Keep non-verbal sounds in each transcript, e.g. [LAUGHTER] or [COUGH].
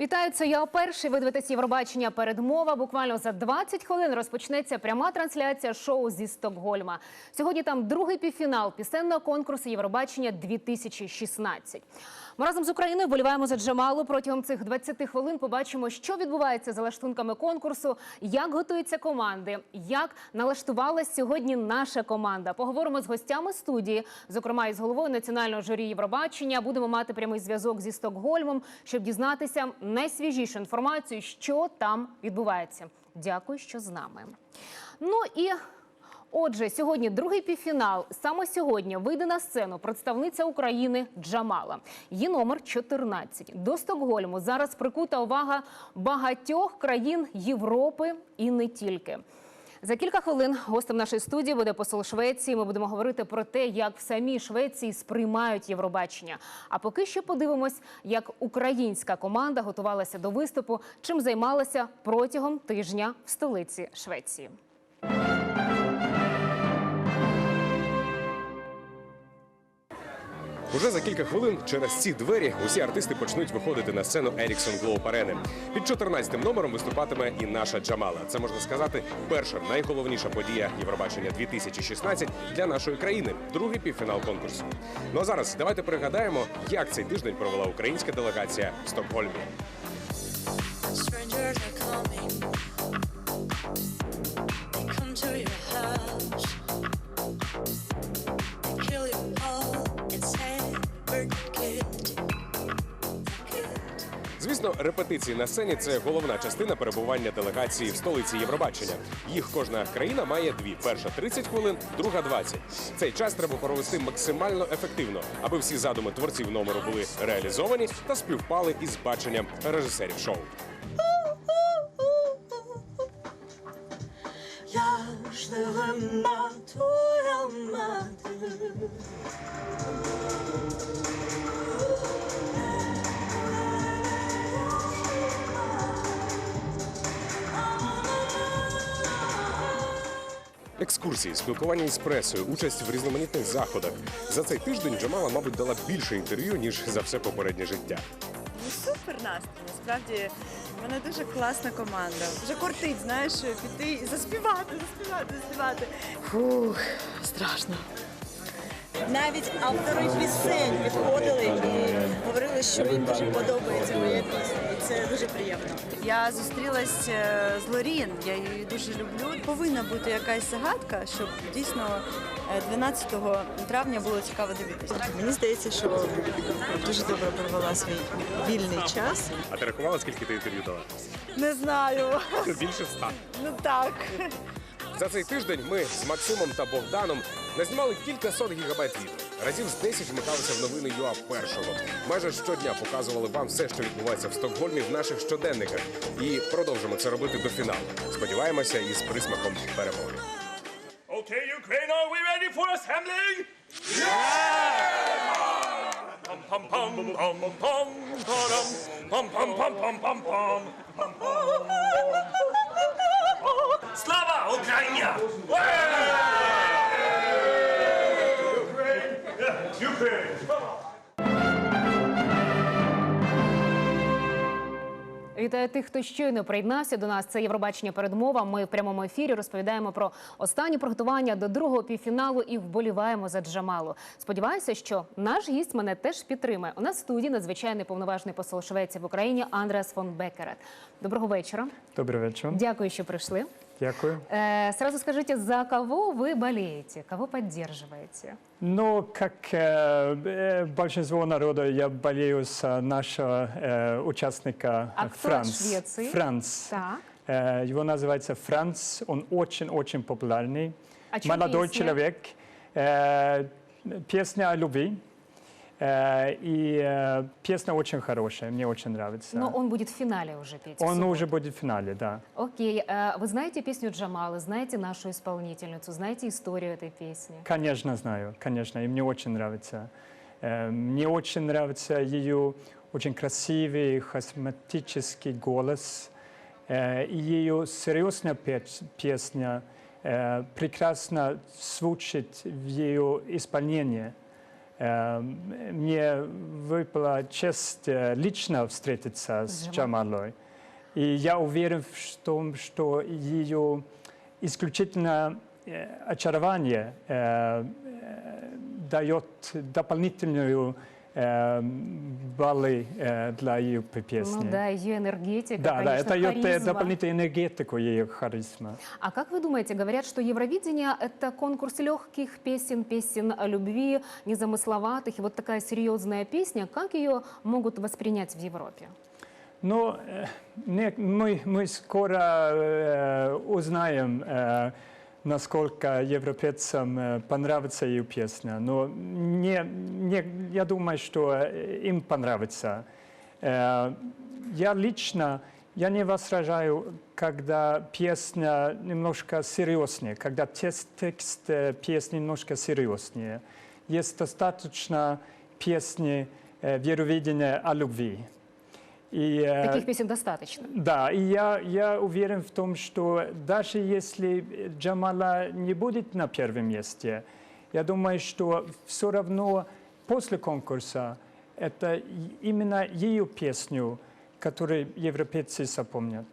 Вітаю, це я перший. Ви дивитесь Євробачення передмова. Буквально за 20 хвилин розпочнеться пряма трансляція шоу зі Стокгольма. Сьогодні там другий півфінал пісенного конкурсу Євробачення 2016. Ми разом з Україною вболіваємо за Джамалу. Протягом цих 20 хвилин побачимо, що відбувається за лаштунками конкурсу, як готуються команди, як налаштувалась сьогодні наша команда. Поговоримо з гостями студії, зокрема із головою національного журі Євробачення. Будемо мати прямий зв'язок зі Стокгольмом, щоб дізнатися найсвіжішу інформацію, що там відбувається. Дякую, що з нами. Ну і Отже, сьогодні другий півфінал. Саме сьогодні вийде на сцену представниця України Джамала. Її номер 14. До Стокгольму зараз прикута увага багатьох країн Європи і не тільки. За кілька хвилин гостем нашої студії буде посол Швеції. Ми будемо говорити про те, як в самій Швеції сприймають Євробачення. А поки що подивимось, як українська команда готувалася до виступу, чим займалася протягом тижня в столиці Швеції. Уже за кілька хвилин через ці двері усі артисти почнуть виходити на сцену Еріксон Глоуп Арени. Під 14-м номером виступатиме і наша Джамала. Це можна сказати перша найголовніша подія Євробачення 2016 для нашої країни. Другий півфінал конкурсу. Ну а зараз давайте пригадаємо, як цей тиждень провела українська делегація в Стокгольмі. Strangers are coming. Звісно, репетиції на сцені це головна частина перебування делегації в столиці Євробачення. Їх кожна країна має дві: перша 30 хвилин, друга 20. Цей час треба провести максимально ефективно, аби всі задуми творців номеру були реалізовані та співпали із баченням режисерів шоу. Я ждала твоя мати. Екскурсії, спілкування із пресою, участь в різноманітних заходах. За цей тиждень Джамала, мабуть, дала більше інтерв'ю ніж за все попереднє життя. Ну, супер настрій. Насправді в мене дуже класна команда. Вже кортить, знаєш, піти і заспівати, заспівати, заспівати. Фух, страшно. Навіть автори пісень підходили і що їм дуже подобається моя пісня. І це дуже приємно. Я зустрілась е, з Лорін, я її дуже люблю. Повинна бути якась загадка, щоб дійсно е, 12 травня було цікаво дивитися. Мені здається, що дуже добре провела свій вільний час. А ти рахувала, скільки ти інтерв'ю дала? Не знаю. Більше ста. Ну так. За цей тиждень ми з Максимом та Богданом назнімали кілька сот гігабайт відео. Разів з 10 вмикалися в новини ЮА першого. Майже щодня показували вам все, що відбувається в Стокгольмі в наших щоденниках. І продовжимо це робити до фіналу. Сподіваємося, із присмаком перемоги. Okay, Ukraine, are we ready for assembling? Pum pum Вітаю тих, хто щойно приєднався до нас. Це Євробачення передмова. Ми в прямому ефірі розповідаємо про останні приготування до другого півфіналу і вболіваємо за Джамалу. Сподіваюся, що наш гість мене теж підтримає. У нас в студії надзвичайний повноважний посол Швеції в Україні Андреас фон Бекерет. Доброго вечора. Добрый вечер. Дякую, що прийшли. Дякую. Э, сразу скажите, за кого вы болеете, кого поддерживаете? Ну, как э, э, большинство народа, я болею за нашего э, участника А кто Франц. от Швеции? Франц. Так. Э, его называется Франц. Он очень-очень популярный. О чем Молодой песня? человек. Э, песня о любви. Э, и э, песня очень хорошая, мне очень нравится. Но он будет в финале уже петь. в Он субботу. уже будет в финале, да. Окей, э, вы знаете песню Джамалы, знаете нашу исполнительницу, знаете историю этой песни? Конечно, знаю, конечно, и мне очень нравится. Э, Мне очень нравится ее очень красивый, харизматический голос, э, и ее серьезная пе- песня э, прекрасно звучит в ее исполнении. Э, Мне выпала честь э, лично встретиться с Джамалой. И я уверен в том, что ее исключительно э, очарование э, э, дает дополнительную э, баллы э, для ее песни. Ну да, ее энергетика, да, да, конечно, это дает э, харизма. дополнительную энергетику ее харизма. А как вы думаете, говорят, что Евровидение – это конкурс легких песен, песен о любви, незамысловатых, и вот такая серьезная песня, как ее могут воспринять в Европе? Но э, не- мы, мы скоро э, узнаем, э, насколько европейцам э, понравится ее песня. Но не, не, я думаю, что э, им понравится. Э, я лично я не возражаю, когда песня немножко серьезнее, когда текст, текст э, песни немножко серьезнее. Есть достаточно песни э, в Евровидении о любви. И, э, Таких песен достаточно. да, и я, я уверен в том, что даже если Джамала не будет на первом месте, я думаю, что все равно после конкурса это и- именно ее песню, которую европейцы запомнят.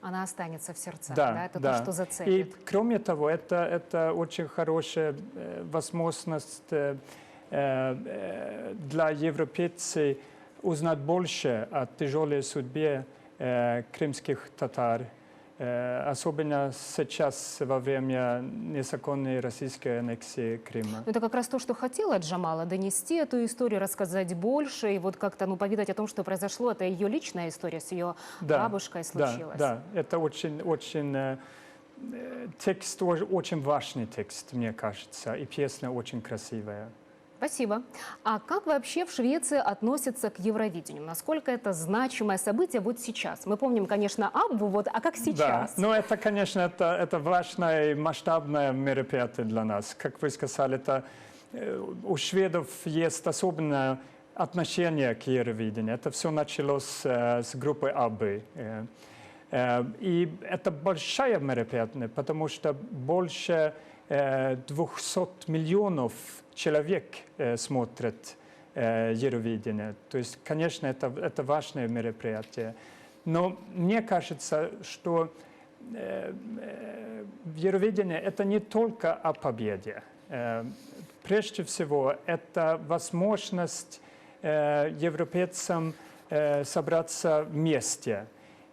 Она останется в сердцах, да? Да, Это да. то, что И зацепит. кроме того, это, это очень хорошая э, возможность э, э, для европейцев узнать больше о тяжелой судьбе э, крымских татар, э, особенно сейчас во время незаконной российской аннексии Крыма. Ну, Это как раз то, что хотела Джамала донести эту историю, рассказать больше и вот как-то ну повидать о том, что произошло. Это ее личная история с ее бабушкой случилась. Да, да, это очень, очень э, э, текст ож- очень важный текст, мне кажется, и песня очень красивая. Спасибо. А как вообще в Швеции относятся к Евровидению? Насколько это значимое событие вот сейчас? Мы помним, конечно, Аббу, вот, а как сейчас? Да, ну это, конечно, это, это важное и масштабное мероприятие для нас. Как вы сказали, это, э, у шведов есть особенное отношение к Евровидению. Это все началось э, с группы Аббы. Э, э, и это большое мероприятие, потому что больше 200 миллионов человек э, смотрят э, Евровидение. То есть, конечно, это, это важное мероприятие. Но мне кажется, что э, э, Евровидение это не только о победе. Э, Прежде всего, это возможность европейцам собраться вместе.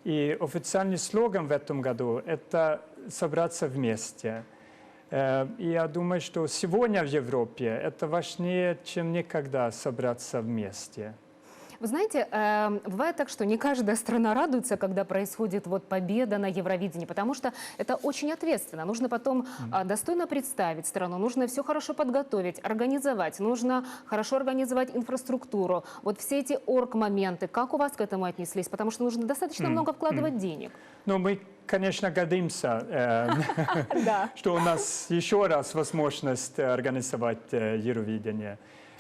И официальный слоган в этом году – это «собраться вместе». Э, я думаю, что сегодня в Европе это важнее, чем никогда собраться вместе. Вы знаете, э, бывает так, что не каждая страна радуется, когда происходит вот победа на Евровидении, потому что это очень ответственно. Нужно потом а, достойно представить страну, нужно все хорошо подготовить, организовать, нужно хорошо организовать инфраструктуру. Вот все эти орг-моменты, как у вас к этому отнеслись? Потому что нужно достаточно много вкладывать денег. Но мы, конечно, гордимся, э, [LAUGHS] [LAUGHS] что у нас еще раз возможность э, организовать э, Евровидение.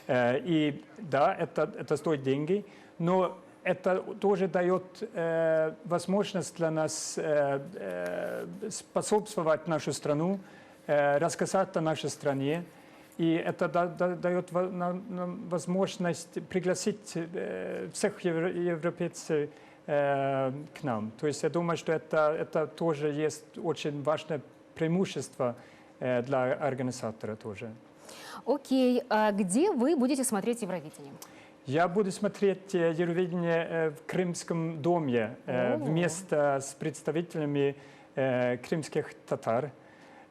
Э, И да, это, это стоит деньги, но это тоже дает э, возможность для нас э, э, способствовать нашу страну, э, рассказать о нашей стране. И это да- да- дает нам- нам возможность пригласить э, всех евро- европейцев э, к нам. То есть я думаю, что это, это тоже есть очень важное преимущество э, для организатора тоже. Окей, а где вы будете смотреть Евровидение? Я буду смотреть э, Евровидение э, в Крымском доме э, О. вместе с представителями э, крымских татар.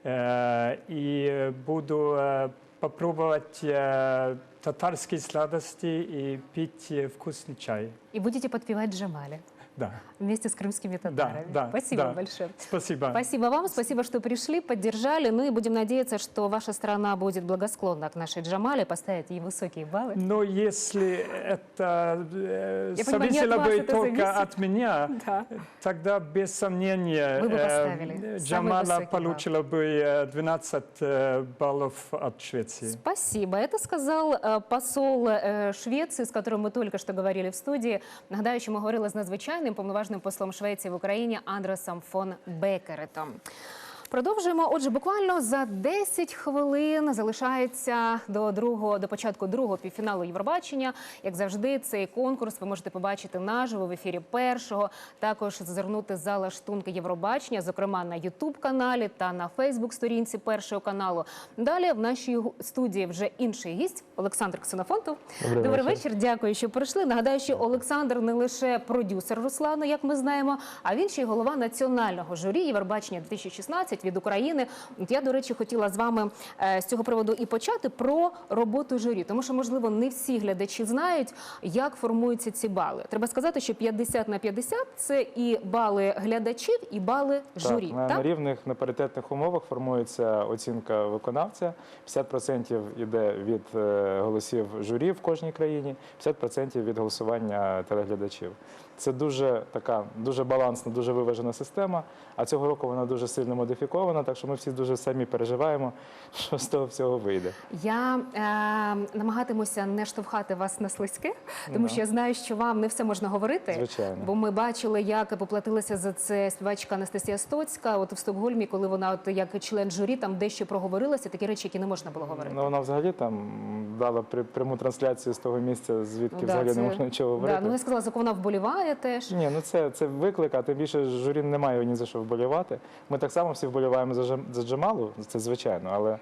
Э, И буду э, попробовать э, татарские сладости и пить э, вкусный чай. И будете подпевать Джамале Да, вместе с крымскими татарами. да, Спасибо да. большое. спасибо. Спасибо вам, спасибо, что пришли, поддержали. Ну и будем надеяться, что ваша страна будет благосклонна к нашей Джамале, поставит ей высокие баллы. Но если это э, Я понимаю, не от зависело вас бы это только зависит. от меня, [LAUGHS] Да. тогда без сомнения Вы бы э, поставили самый Джамала высокий балл. получила бы э, 12 э, баллов от Швеции. Спасибо. Это сказал е, посол е, Швеції, з которым ми тільки що говорили в студії. Нагадаю, що ми говорили з надзвичайним повноважним послом Швеції в Україні Андресом фон Бекеретом. Продовжуємо. Отже, буквально за 10 хвилин залишається до другого до початку другого півфіналу Євробачення. Як завжди, цей конкурс ви можете побачити наживо в ефірі першого. Також зазирнути за лаштунки Євробачення, зокрема на Ютуб каналі та на Фейсбук сторінці першого каналу. Далі в нашій студії вже інший гість Олександр Ксенофонтов. Добрий Добрий вечір. вечір. Дякую, що прийшли. Нагадаю, що Олександр не лише продюсер Руслану, як ми знаємо, а він ще й голова національного журі Євробачення 2016 від України. Я, до речі, хотіла з вами е, з цього приводу і почати про роботу журі, тому що можливо не всі глядачі знають, як формуються ці бали. Треба сказати, що 50 на 50 – це і бали глядачів, і бали журі. Так, на, на рівних на паритетних умовах формується оцінка виконавця. 50% йде від е, голосів журі в кожній країні, 50% від голосування телеглядачів. Це дуже така дуже балансна, дуже виважена система. А цього року вона дуже сильно модифікована, так що ми всі дуже самі переживаємо, [LAUGHS] що з того всього вийде. Я е, намагатимуся не штовхати вас на слизьке, тому Да. що я знаю, що вам не все можна говорити. Звичайно. Бо ми бачили, як поплатилася за це співачка Анастасія Стоцька. От в Стокгольмі, коли вона, от як член журі, там дещо проговорилася, такі речі, які не можна було говорити. Ну, вона взагалі там дала пряму трансляцію з того місця, звідки Ну, да, взагалі це- не можна нічого Да, ну я сказала, що вона вболіває теж. Ні, ну це, це виклик, а тим більше журі не має ні за що вболівати. Ми так само всі вболіваємо за, за Джамалу, це звичайно, але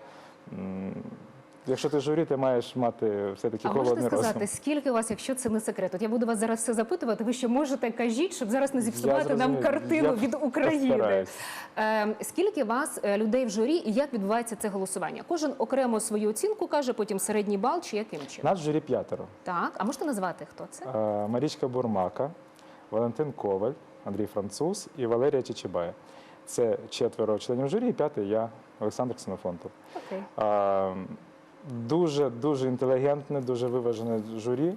якщо ти журі, ти маєш мати все-таки А можете сказати, розум. скільки у вас, якщо це не секрет? От я буду вас зараз все запитувати. Ви що можете кажіть, щоб зараз не зіпсувати нам картину Я від України. Е, скільки вас е, людей в журі і як відбувається це голосування? Кожен окремо свою оцінку каже, потім середній бал чи яким чином? Нас в журі п'ятеро. Так, а можете назвати хто це? Е, Марічка Бурмака, Валентин Коваль, Андрій Француз і Валерія Чечебая. Це четверо членів журі, і п'ятий я, Олександр Ксенофонтов. Окей. А, Дуже дуже інтелігентне, дуже виважене журі.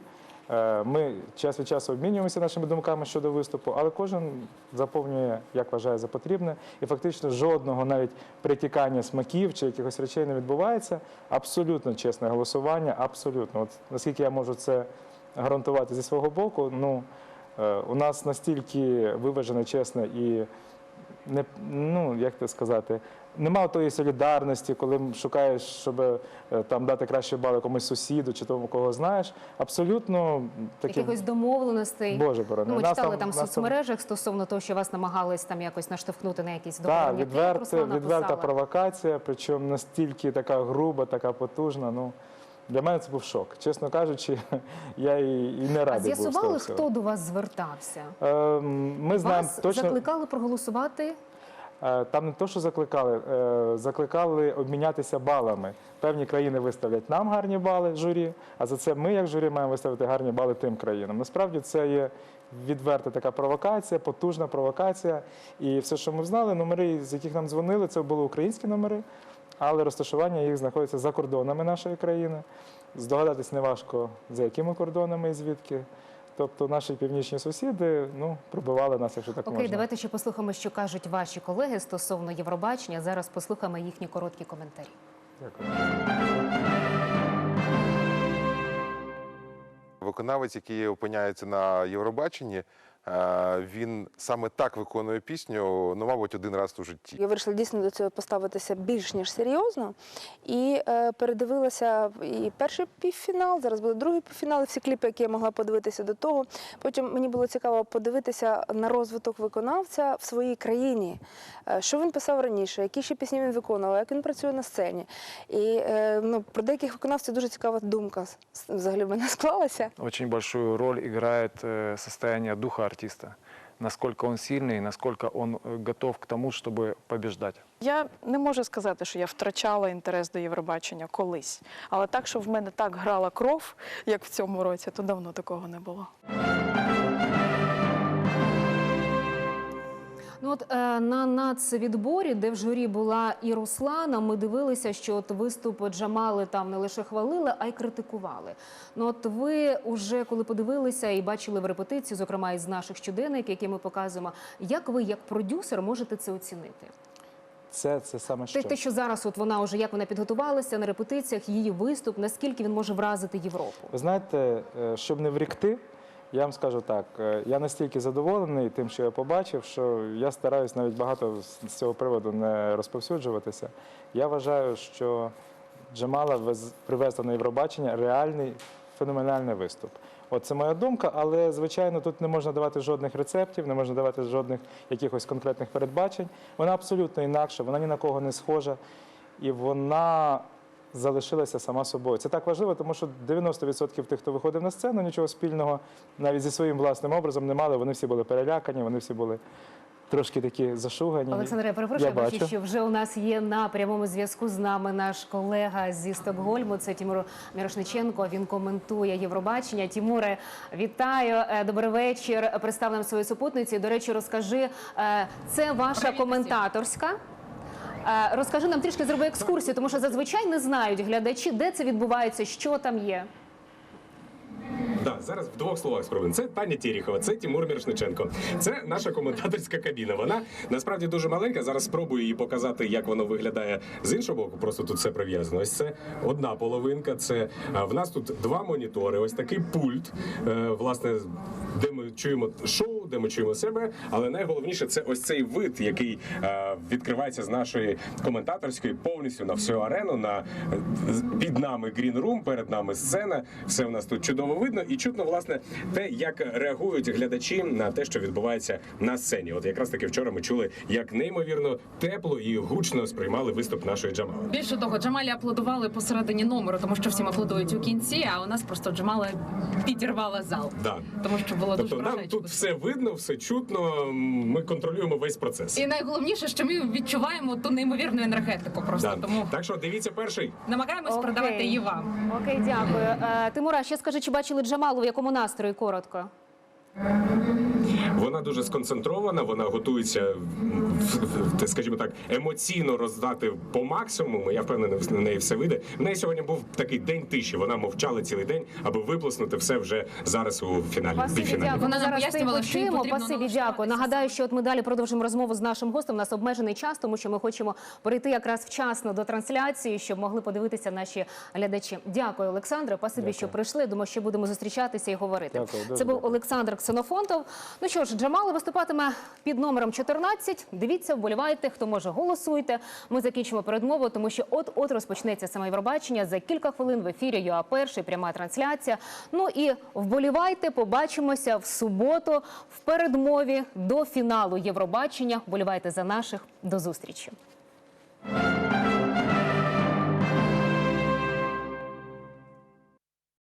Е, Ми час від часу обмінюємося нашими думками щодо виступу, але кожен заповнює, як вважає за потрібне, і фактично жодного навіть притікання смаків чи якихось речей не відбувається. Абсолютно чесне голосування, абсолютно. От наскільки я можу це гарантувати зі свого боку, ну у нас настільки виважене, чесне і не ну як це сказати, нема тої солідарності, коли шукаєш, щоб е, там дати кращі бали комусь сусіду чи тому, кого знаєш. Абсолютно такі Якихось домовленостей. Боже борони. Ну, ми Нас читали там в соцмережах стосовно того, що вас намагались там якось наштовхнути на якісь Так. Відверта, відверта провокація, причому настільки така груба, така потужна. Ну для мене це був шок. Чесно кажучи, [LAUGHS] я і, і не А радий був з з'ясували, хто до вас звертався? Ем, Ми знаємо Вас точно. закликали проголосувати Е, Там не то, що закликали, е, закликали обмінятися балами. Певні країни виставлять нам гарні бали журі, а за це ми, як журі, маємо виставити гарні бали тим країнам. Насправді це є відверта така провокація, потужна провокація. І все, що ми знали, номери, з яких нам дзвонили, це були українські номери, але розташування їх знаходиться за кордонами нашої країни. Здогадатись неважко, за якими кордонами і звідки. Тобто наші північні сусіди ну, пробивали нас, якщо так Окей, можна. давайте ще послухаємо, що кажуть ваші колеги стосовно Євробачення. Зараз послухаємо їхні короткі коментарі. Дякую. Виконавець, який опиняється на Євробаченні, він саме так виконує пісню, ну, мабуть, один раз у житті. Я вирішила дійсно до цього поставитися більш ніж серйозно. І е, передивилася і перший півфінал, зараз буде другий півфінал, і всі кліпи, які я могла подивитися до того. Потім мені було цікаво подивитися на розвиток виконавця в своїй країні. Е, що він писав раніше, які ще пісні він виконував, як він працює на сцені. І е, ну, про деяких виконавців дуже цікава думка взагалі в мене [LAUGHS] склалася. Очень большую роль играет э, состояние духа артиста. Насколько он сильный, насколько он э, готов к тому, чтобы побеждать. Я не можу сказати, що я втрачала інтерес до Євробачення колись. Але так, що в мене так грала кров, як в цьому році, то давно такого не було. Ну от е, на нацвідборі, де в журі була і Руслана, ми дивилися, що от виступ Джамали там не лише хвалили, а й критикували. Ну от ви вже коли подивилися і бачили в репетиції, зокрема із наших щоденників, які ми показуємо, як ви, як продюсер, можете це оцінити? Це, це саме що. Те, те, що зараз от вона вже як вона підготувалася на репетиціях, її виступ, наскільки він може вразити Європу? Ви знаєте, е, щоб не врікти, Я вам скажу так, е, я настільки задоволений тим, що я побачив, що я стараюсь навіть багато з- цього приводу не розповсюджуватися. Я вважаю, що Джамала вез- привезла на Євробачення реальний феноменальний виступ. От це моя думка, але звичайно тут не можна давати жодних рецептів, не можна давати жодних якихось конкретних передбачень. Вона абсолютно інакша, вона ні на кого не схожа, і вона залишилася сама собою. Це так важливо, тому що 90% тих, хто виходив на сцену, нічого спільного навіть зі своїм власним образом не мали. Вони всі були перелякані, вони всі були трошки такі зашугані. Олександре, я перепрошую, Я бачу, що вже у нас є на прямому зв'язку з нами наш колега зі Стокгольму. Це Тимур Мірошниченко. Він коментує Євробачення. Тимуре, вітаю. Е, Добрий вечір. Представ нам свою супутницю. До речі, розкажи, е, це ваша коментаторська. Е, Розкажи нам трішки зроби екскурсію, тому що зазвичай не знають глядачі, де це відбувається, що там є. Да, зараз в двох словах спробуємо. Це Таня Терехова, це Тимур Мірошниченко. Це наша коментаторська кабіна. Вона насправді дуже маленька. Зараз спробую її показати, як воно виглядає з іншого боку. Просто тут все прив'язано. Ось це одна половинка. Це в нас тут два монітори. Ось такий пульт. е, Власне, де ми чуємо шоу, де ми чуємо себе. Але найголовніше це ось цей вид, який е, відкривається з нашої коментаторської повністю на всю арену. На під нами Green Room, перед нами сцена. Все в нас тут чудово видно і чутно, власне, те, як реагують глядачі на те, що відбувається на сцені. От якраз таки вчора ми чули, як неймовірно тепло і гучно сприймали виступ нашої Джамали. Більше того, Джамалі аплодували посередині номеру, тому що всім аплодують у кінці, а у нас просто Джамала підірвала зал. Да. Тому що було Тобто дуже нам тут все видно, все чутно. Ми контролюємо весь процес. І найголовніше, що ми відчуваємо ту неймовірну енергетику. Просто Да. тому Так що дивіться перший. намагаємось продавати її вам. Окей, дякую. Е, Тимура, ще скажи, чи бачили Джамалу, в якому настрої коротко? Вона дуже сконцентрована, вона готується, скажімо так, емоційно роздати по максимуму. Я впевнений, в неї все вийде. В неї сьогодні був такий день тиші. Вона мовчала цілий день, аби виплеснути все вже зараз у фіналі. Півфіналі. дякую. Вона зараз пояснювала, що їй потрібно Спасибі, дякую. Нагадаю, що от ми далі продовжимо розмову з нашим гостем. У нас обмежений час, тому що ми хочемо прийти якраз вчасно до трансляції, щоб могли подивитися наші глядачі. Дякую, Олександре. Спасибі, що прийшли. Думаю, ще будемо зустрічатися і говорити. Дякую, Це був. Олександр Ксенофонтов. Ну що ж, Джамала виступатиме під номером 14. Дивіться, вболівайте, хто може, голосуйте. Ми закінчимо передмову, тому що от-от розпочнеться саме Євробачення. За кілька хвилин в ефірі ЮА Перший, пряма трансляція. Ну і вболівайте, побачимося в суботу в передмові до фіналу Євробачення. Вболівайте за наших. До зустрічі.